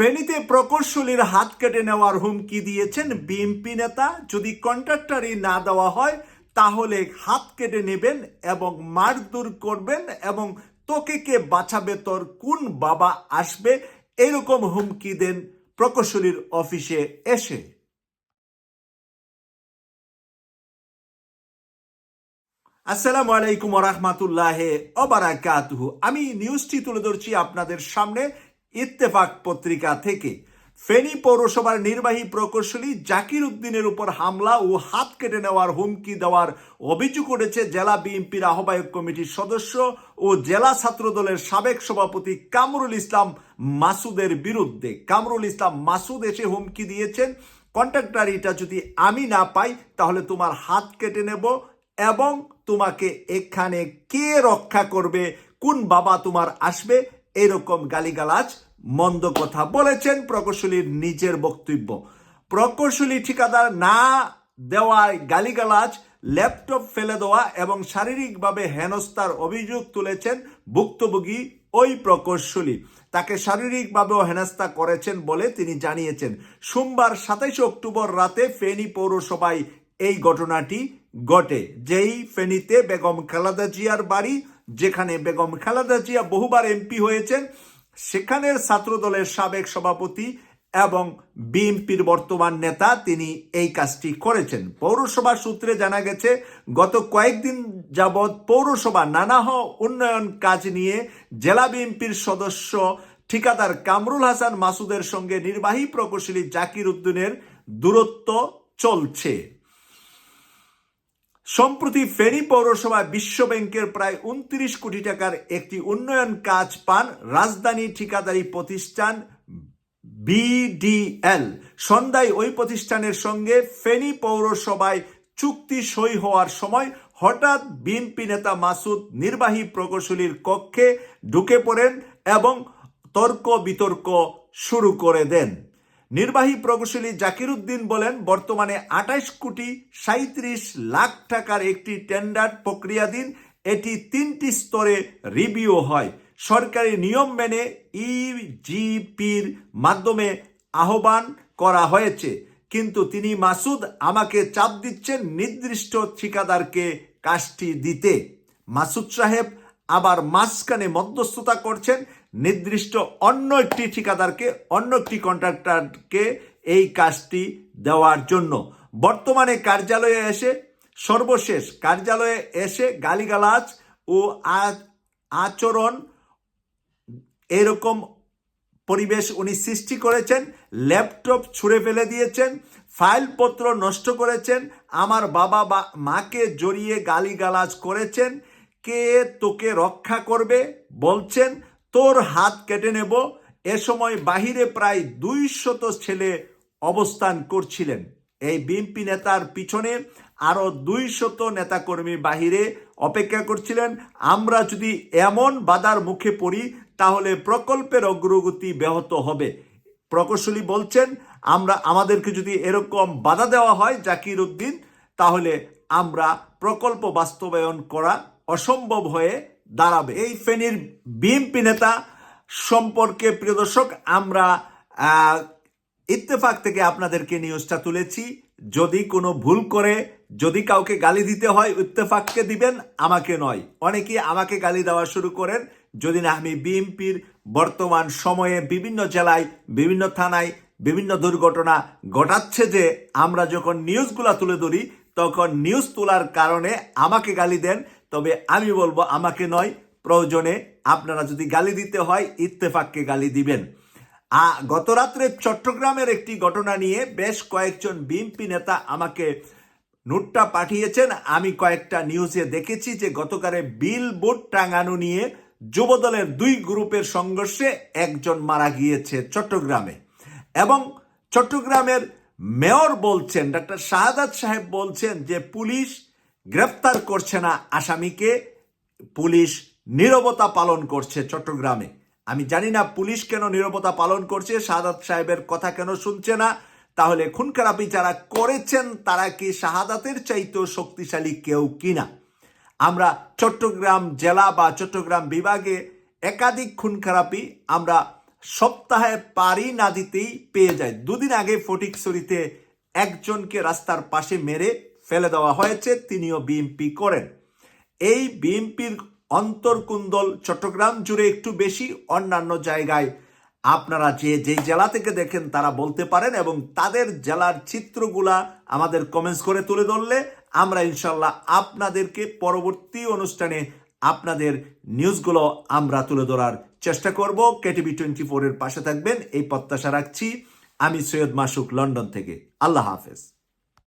ফেনীতে প্রকৌশলীর হাত কেটে নেওয়ার হুমকি দিয়েছেন বিএনপি নেতা। যদি কন্ট্রাক্টরই না দেওয়া হয়, তাহলে হাত কেটে নেবেন এবং মারধর করবেন এবং তোকে কে বাঁচাবে, তোর কোন বাবা আসবে, এরকম হুমকি দেন প্রকৌশলীর অফিসে এসে। আসসালামু আলাইকুম রহমাতুল্লাহ আমি নিউজটি তুলে ধরছি আপনাদের সামনে। ইত্তেফাক পত্রিকা থেকে ফেনী পৌরসভার নির্বাহী প্রকৌশলী জাকির উদ্দিনের উপর হামলা ও হাত কেটে নেওয়ার হুমকি দেওয়ার অভিযোগ করেছে জেলা বিএনপির আহ্বায়ক কমিটির সদস্য ও জেলা ছাত্রদলের সাবেক সভাপতি কামরুল ইসলাম মাসুদের বিরুদ্ধে। কামরুল ইসলাম মাসুদ এসে হুমকি দিয়েছেন, কন্ট্রাক্টর, এটা যদি আমি না পাই, তাহলে তোমার হাত কেটে নেব এবং তোমাকে এখানে কে রক্ষা করবে? কোন বাবা তোমার আসবে? এরকম গালিগালাজ মন্দ কথা বলেছেন প্রকৌশলীর নিজের বক্তব্য। প্রকৌশলী ঠিকাদার না দেওয়ায় গালিগালাজ, ল্যাপটপ ফেলে দেওয়া এবং শারীরিকভাবে হেনস্থার অভিযোগ তুলেছেন ভুক্তভোগী ওই প্রকৌশলী। তাকে শারীরিকভাবেও হেনস্থা করেছেন বলে তিনি জানিয়েছেন। সোমবার সাতাইশে অক্টোবর রাতে ফেনী পৌরসভায় এই ঘটনাটি ঘটে। যেই ফেনীতে বেগম খালেদা জিয়ার বাড়ি যেখানে বেগম খালেদা জিয়া বহুবার এমপি হয়েছেন, সেখানের ছাত্রদলের সাবেক সভাপতি এবং বিএনপির বর্তমান নেতা তিনি এই কাজটি করেছেন। পৌরসভা সূত্রে জানা গেছে, গত কয়েকদিন যাবৎ পৌরসভা নানাহ উন্নয়ন কাজ নিয়ে জেলা বিএনপির সদস্য ঠিকাদার কামরুল হাসান মাসুদের সঙ্গে নির্বাহী প্রকৌশলী জাকির উদ্দিনের দূরত্ব চলছে। সম্প্রতি ফেনী পৌরসভায় বিশ্ব ব্যাংকের প্রায় উনত্রিশ কোটি টাকার একটি উন্নয়ন কাজ পান রাজধানী ঠিকাদারি প্রতিষ্ঠান বিডিএল। সন্ধ্যায় ওই প্রতিষ্ঠানের সঙ্গে ফেনী পৌরসভায় চুক্তি সই হওয়ার সময় হঠাৎ বিএনপি নেতা মাসুদ নির্বাহী প্রকৌশলীর কক্ষে ঢুকে পড়েন এবং তর্ক বিতর্ক শুরু করে দেন। নির্বাহী প্রকৌশলী জাকির উদ্দিন বলেন, বর্তমানে আঠাইশ কোটি সাঁত্রিশ লাখ টাকার একটি টেন্ডার প্রক্রিয়াধীন। এটি তিনটি স্তরে রিভিউ হয়। সরকারি নিয়ম মেনে ইজিপির মাধ্যমে আহ্বান করা হয়েছে। কিন্তু তিনি, মাসুদ, আমাকে চাপ দিচ্ছেন নির্দিষ্ট ঠিকাদারকে কাজটি দিতে। মাসুদ সাহেব আবার মাঝখানে মধ্যস্থতা করছেন। নির্দিষ্ট অন্য একটি ঠিকাদারকে, অন্য একটি কন্ট্রাক্টরকে এই কাজটি দেওয়ার জন্য। বর্তমানে কার্যালয়ে এসে সর্বশেষ কার্যালয়ে এসে গালিগালাজ ও আচরণ এরকম পরিবেশ উনি সৃষ্টি করেছেন, ল্যাপটপ ছুঁড়ে ফেলে দিয়েছেন, ফাইলপত্র নষ্ট করেছেন, আমার বাবা বা মাকে জড়িয়ে গালিগালাজ করেছেন, কে তোকে রক্ষা করবে বলছেন তোর হাত কেটে নেব। এ সময় বাহিরে প্রায় দুইশত ছেলে অবস্থান করছিলেন। এই বিএনপি নেতার পিছনে আরও দুইশত নেতাকর্মী বাহিরে অপেক্ষা করছিলেন। আমরা যদি এমন বাধার মুখে পড়ি, তাহলে প্রকল্পের অগ্রগতি ব্যাহত হবে। প্রকৌশলী বলছেন, আমরা, আমাদেরকে যদি এরকম বাধা দেওয়া হয় জাকির উদ্দিন তাহলে আমরা প্রকল্প বাস্তবায়ন করা অসম্ভব হয়ে দাঁড়াবে। এই ফেনীর বিএনপি নেতা সম্পর্কে প্রিয় দর্শক, আমরা ইত্তেফাক থেকে আপনাদেরকে নিউজটা তুলেছি। যদি কোনো ভুল করে, যদি কাউকে গালি দিতে হয়, ইত্তেফাককে দিবেন, আমাকে নয়। অনেকে আমাকে গালি দেওয়া শুরু করেন। যদি না, আমি বিএনপির বর্তমান সময়ে বিভিন্ন জেলায়, বিভিন্ন থানায় বিভিন্ন দুর্ঘটনা ঘটাচ্ছে যে আমরা যখন নিউজগুলা তুলে ধরি, তখন নিউজ তোলার কারণে আমাকে গালি দেন তবে আমি বলব আমাকে নয়, প্রয়োজনে আপনারা যদি গালি দিতে হয়, ইত্তেফাককে গালি দিবেন। গত রাত্রে চট্টগ্রামের একটি ঘটনা নিয়ে বেশ কয়েকজন বিএনপি নেতা আমাকে নোটটা পাঠিয়েছেন। আমি কয়েকটা নিউজে দেখেছি যে গতকালে বিল বোর্ড টাঙানো নিয়ে যুবদলের দুই গ্রুপের সংঘর্ষে একজন মারা গিয়েছে চট্টগ্রামে। এবং চট্টগ্রামের মেয়র বলছেন, ডাক্তার শাহাদাত সাহেব বলছেন যে পুলিশ গ্রেফতার করছে না আসামিকে, পুলিশ নীরবতা পালন করছে চট্টগ্রামে। আমি জানি না পুলিশ কেন নীরবতা পালন করছে, শাহাদাত সাহেবের কথা কেন শুনছে না। তাহলে খুন খারাপি যারা করেছেন তারা কি শাহাদাতের চাইতেও শক্তিশালী কেউ কিনা? আমরা চট্টগ্রাম জেলা বা চট্টগ্রাম বিভাগে একাধিক খুন খারাপি আমরা সপ্তাহে পারি না দিতেই পেয়ে যায় দুদিন আগে ফটিকছড়িতে একজনকে রাস্তার পাশে মেরে ফেলে দেওয়া হয়েছে, তিনিও বিএমপি করেন। এই বিএনপির অন্তর্কুন্দল চট্টগ্রাম জুড়ে একটু বেশি, অন্যান্য জায়গায় আপনারা যে যে জেলা থেকে দেখেন তারা বলতে পারেন এবং তাদের জেলার চিত্রগুলা আমাদের কমেন্টস করে তুলে ধরলে আমরা ইনশাল্লাহ আপনাদেরকে পরবর্তী অনুষ্ঠানে আপনাদের নিউজগুলো আমরা তুলে ধরার চেষ্টা করব। কেটিভি টোয়েন্টি ফোরের পাশে থাকবেন, এই প্রত্যাশা রাখছি। আমি সৈয়দ মাসুক, লন্ডন থেকে। আল্লাহ হাফেজ।